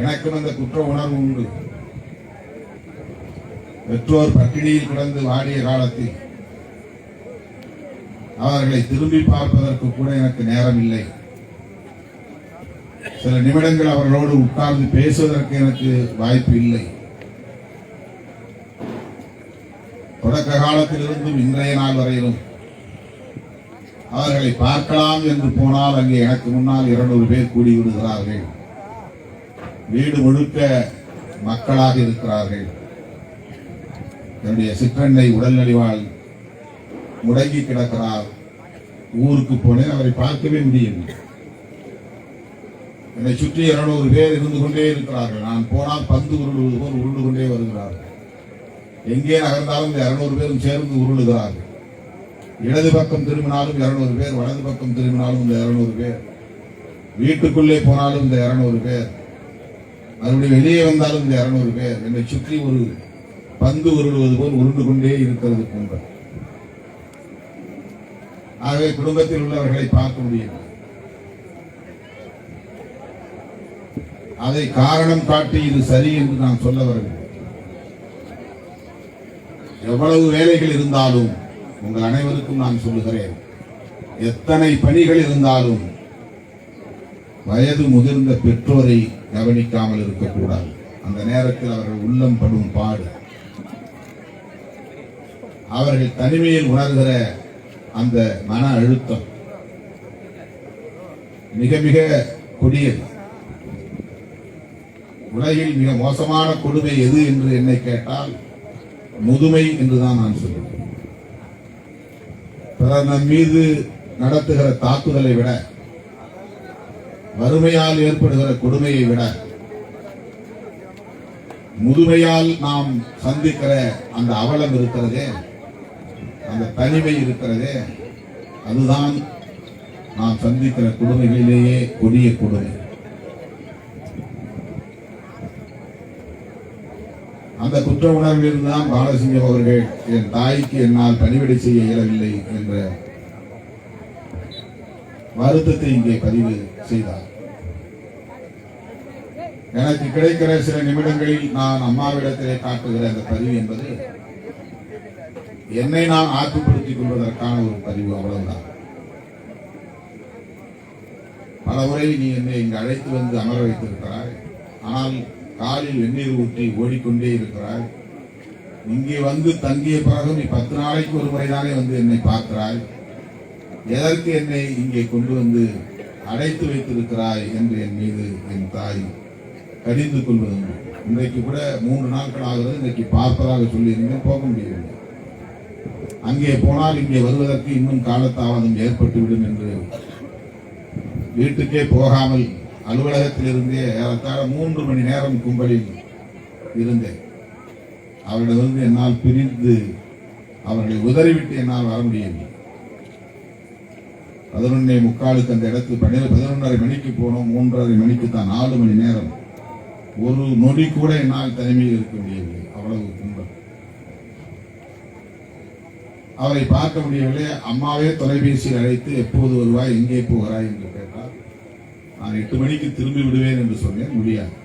எனக்கும் அந்த குற்ற உணர்வு உண்டு. பெற்றோர் பட்டினியில் கிடந்து வாடிய காலத்தில் அவர்களை திரும்பி பார்ப்பதற்கு கூட எனக்கு நேரம் இல்லை சில நிமிடங்கள் அவர்களோடு உட்கார்ந்து பேசுவதற்கு எனக்கு வாய்ப்பு இல்லை. தொடக்க காலத்திலிருந்தும் இன்றைய நாள் வரையிலும் அவர்களை பார்க்கலாம் என்று போனால் அங்கே எனக்கு முன்னால் இருநூறு பேர் கூடி விடுகிறார்கள். வீடு முழுக்க மக்களாக இருக்கிறார்கள். என்னுடைய சிற்றன்னை உடல்நலிவால் முடங்கி கிடக்கிறார். ஊருக்கு போனேன் அவரை பார்க்கவே முடியவில்லை. என்னை சுற்றி இருநூறு பேர் இருந்து கொண்டே இருக்கிறார்கள். நான் போனால் பந்து உருளுவது போல் உருண்டு கொண்டே வருகிறார்கள். எங்கே நகர்ந்தாலும் இந்த இருநூறு பேரும் சேர்ந்து உருளுகிறார்கள். இடது பக்கம் திரும்பினாலும் இருநூறு பேர் வலது பக்கம் திரும்பினாலும் இந்த இருநூறு பேர். வீட்டுக்குள்ளே போனாலும் இந்த இருநூறு பேர். மறுபடியும் வெளியே வந்தாலும் இந்த இரநூறு பேர் என்னை சுற்றி ஒரு பந்து உருடுவது போல் உருண்டு கொண்டே இருக்கிறது போன்ற. ஆகவே குடும்பத்தில் உள்ளவர்களை பார்க்க முடியும். அதை காரணம் காட்டி இது சரி என்று நான் சொல்ல வரவில்லை. எவ்வளவு வேலைகள் இருந்தாலும் உங்கள் அனைவருக்கும் நான் சொல்லுகிறேன் எத்தனை பணிகள் இருந்தாலும் வயது முதிர்ந்த பெற்றோரை கவனிக்காமல் இருக்கக்கூடாது. அந்த நேரத்தில் அவர்கள் உள்ளம் படும் பாடு. அவர்கள் தனிமையில் உணர்கிற அந்த மன அழுத்தம் மிக மிக கொடியது. உலகில் மிக மோசமான கொடுமை எது என்று என்னை கேட்டால் முதுமை என்றுதான் நான் சொல்லுவேன். பிறர் நம் மீது நடத்துகிற தாக்குதலை விட வறுமையால் ஏற்படுகிற கொடுமையை விட முதுமையால் நாம் சந்திக்கிற அந்த அவலம் இருக்கிறதே அந்த தனிமை இருக்கிறதே அதுதான் நாம் சந்திக்கிற கொடுமைகளிலேயே கொடிய கொடுமை. அந்த குற்ற உணர்வில் தான் பாலசிங்கம் அவர்கள் என் தாய்க்கு என்னால் பணிவிடை செய்ய இயலவில்லை என்ற வருத்தத்தை இங்கே பதிவு செய்தார். எனக்கு கிடைக்கிற சில நிமிடங்களில் நான் அம்மாவிடத்திலே காட்டுகிற அந்த பதிவு என்பது என்னை நான் ஆற்றுப்படுத்திக் கொள்வதற்கான ஒரு பதிவு அவ்வளவுதான். பல முறை நீ என்னை இங்கு அழைத்து வந்து அமர வைத்திருக்கிறாய். ஆனால் காலில் வெந்நீர் ஊற்றி ஓடிக்கொண்டே இருக்கிறாய். இங்கே வந்து தங்கிய பிறகு நீ பத்து நாளைக்கு ஒரு முறைதானே வந்து என்னை பார்க்கிறாய். எதற்கு என்னை இங்கே கொண்டு வந்து அடைத்து வைத்திருக்கிறாய் என்று என் மீது என் தாய் கடிந்து கொள்வதுண்டு இன்றைக்கு கூட மூன்று நாட்கள் ஆகிறது. இன்றைக்கு பார்ப்பதாக சொல்லியிருந்தேன் போக முடியவில்லை. அங்கே போனால் இங்கே வருவதற்கு இன்னும் காலத்தாவதம் ஏற்பட்டுவிடும் என்று வீட்டுக்கே போகாமல் அலுவலகத்தில் இருந்தே ஏறத்தாழ மூன்று மணி நேரம் கும்பலில் இருந்தேன். அவர்களிடமிருந்து என்னால் பிரிந்து அவர்களை உதறிவிட்டு என்னால் வர முடியவில்லை. பதினொன்னே முக்காலுக்கு அந்த இடத்து பன்னிரண்டு பதினொன்றரை மணிக்கு போனோம். மூன்றரை மணிக்கு தான் நாலு மணி நேரம். ஒரு நொடி கூட என்னால் தனிமையில் இருக்க முடியவில்லை. அவ்வளவு கும்பல் அவரை பார்க்க முடியவில்லை. அம்மாவே தொலைபேசியில் அழைத்து எப்போது வருவாய்? எங்கே போகிறாய்? என்று கேட்டார். நான் எட்டு மணிக்கு திரும்பி விடுவேன் என்று சொன்னேன். முடியாது.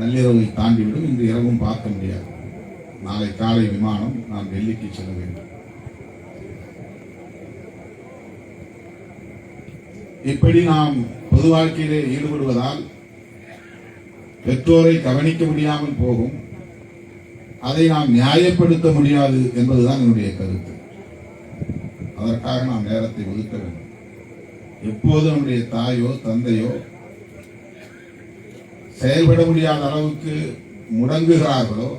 நள்ளிரவை தாண்டிவிடும். இன்று இரவும் பார்க்க முடியாது. நாளை காலை விமானம். நான் டெல்லிக்கு செல்ல வேண்டும். இப்படி நாம் பொது வாழ்க்கையிலே ஈடுபடுவதால் பெற்றோரை கவனிக்க முடியாமல் போகும். அதை நாம் நியாயப்படுத்த முடியாது என்பதுதான் என்னுடைய கருத்து. அதற்காக நாம் நேரத்தை ஒதுக்க வேண்டும். எப்போது நம்முடைய தாயோ தந்தையோ செயல்பட முடியாத அளவுக்கு முடங்குகிறார்களோ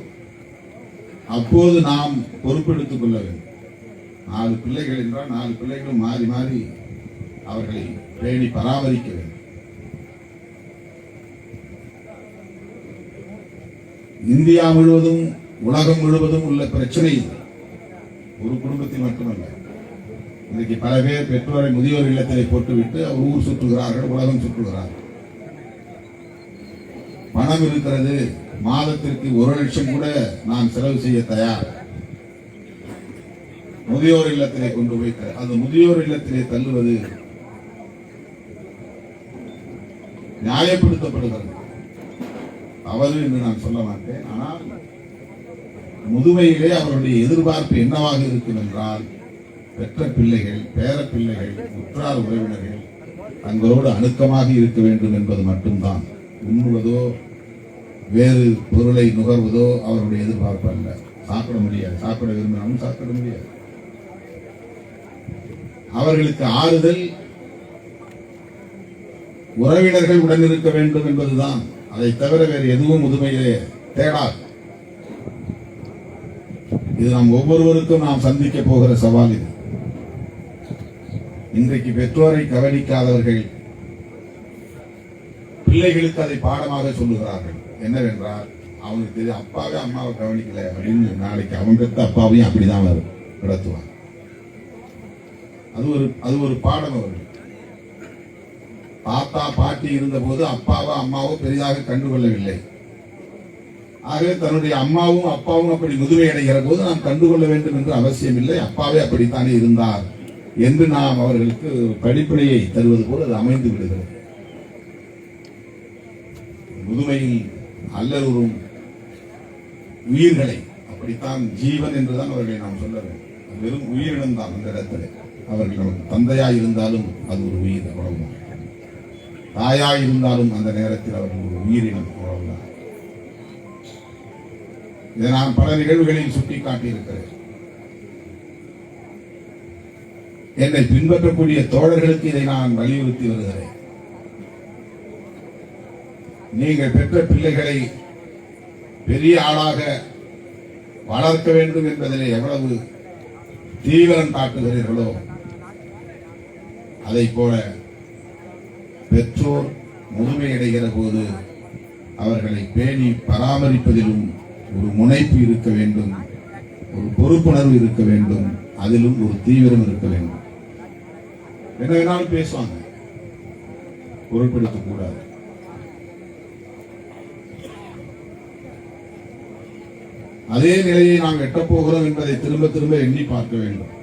அப்போது நாம் பொறுப்பெடுத்துக் கொள்ள வேண்டும். நாலு பிள்ளைகள் என்றால் நாலு பிள்ளைகளும் மாறி மாறி அவர்களை பேணி பராமரிக்க வேண்டும். இந்தியா முழுவதும் உலகம் முழுவதும் உள்ள பிரச்சனை ஒரு குடும்பத்தில் மட்டுமல்ல. இன்னைக்கு பல பேர் பெற்றோரை முதியோர் இல்லத்திலே போட்டுவிட்டு அவர் ஊர் சுற்றுகிறார்கள் உலகம் சுற்றுகிறார்கள். பணம் இருக்கிறது. மாதத்திற்கு ஒரு லட்சம் கூட நான் செலவு செய்ய தயார். முதியோர் இல்லத்திலே கொண்டு போய் அந்த அது முதியோர் இல்லத்திலே தள்ளுவது நியாயப்படுத்தப்படுகிறது. தவறு என்று நான் சொல்ல மாட்டேன். ஆனால் முதுமையிலே அவருடைய எதிர்பார்ப்பு என்னவாக இருக்கும் என்றால் பெற்ற பிள்ளைகள் பேர பிள்ளைகள் உற்றார் உறவினர்கள் தங்களோடு அணுக்கமாக இருக்க வேண்டும் என்பது மட்டும்தான். உண்ணுவதோ வேறு பொருளை நுகர்வதோ அவருடைய எதிர்பார்ப்பு அல்ல. சாப்பிட முடியாது. சாப்பிட விரும்பினாலும் சாப்பிட முடியாது. அவர்களுக்கு ஆறுதல் உறவினர்கள் உடன் இருக்க வேண்டும் என்பதுதான். அதை தவிர வேறு எதுவும் முதுமையிலே தேடாது. இது நாம் ஒவ்வொருவருக்கும் நாம் சந்திக்க போகிற சவால் இது. இன்றைக்கு பெற்றோரை கவனிக்காதவர்கள் பிள்ளைகளுக்கு அதை பாடமாக சொல்லுகிறார்கள். என்னவென்றால் அவனுக்கு தெரியும் அப்பாவே அம்மாவை கவனிக்கல அப்படின்னு நாளைக்கு அவங்களுக்கு அப்பாவையும் அப்படிதான் அவர் நடத்துவான். அது ஒரு அது ஒரு பாடம் அவர்கள் தாத்தா பாட்டி இருந்தபோது அப்பாவோ அம்மாவோ பெரிதாக கண்டுகொள்ளவில்லை. ஆகவே தன்னுடைய அம்மாவும் அப்பாவும் அப்படி முதுமை அடைகிற போது நாம் கண்டுகொள்ள வேண்டும் என்று அவசியம் இல்லை அப்பாவே அப்படித்தானே இருந்தார் என்று நாம் அவர்களுக்கு படிப்படையை படிப்பினையை தருவது போல் அது அமைந்து விடுகிறது. முதுமையில் அல்லலுறும் உயிர்களை அப்படித்தான் ஜீவன் என்றுதான் அவர்களை நாம் சொல்ல வேண்டும். வெறும் உயிரினம் தான் அந்த இடத்துல. அவர்கள் நமக்கு இருந்தாலும் அது ஒரு உயிர் அவ்வளவுதான். தாயா இருந்தாலும் அந்த நேரத்தில் அவர்கள் ஒரு உயிரினம் அவ்வளவுதான் இதை நான் பல நிகழ்வுகளில் சுட்டிக்காட்டி இருக்கிறேன் என்னை பின்பற்றக்கூடிய தோழர்களுக்கு இதை நான் வலியுறுத்தி வருகிறேன். நீங்கள் பெற்ற பிள்ளைகளை பெரிய ஆளாக வளர்க்க வேண்டும் என்பதிலே எவ்வளவு தீவிரம் காட்டுகிறீர்களோ அதை போல பெற்றோர் முழுமையடைகிற போது அவர்களை பேணி பராமரிப்பதிலும் ஒரு முனைப்பு இருக்க வேண்டும். ஒரு பொறுப்புணர்வு இருக்க வேண்டும். அதிலும் ஒரு தீவிரம் இருக்க வேண்டும். என்ன வேணாலும் பேசுவாங்க. பொருட்படுத்தக் கூடாது அதே நிலையை நாம் எட்டப் போகிறோம் என்பதை திரும்ப திரும்ப எண்ணி பார்க்க வேண்டும்.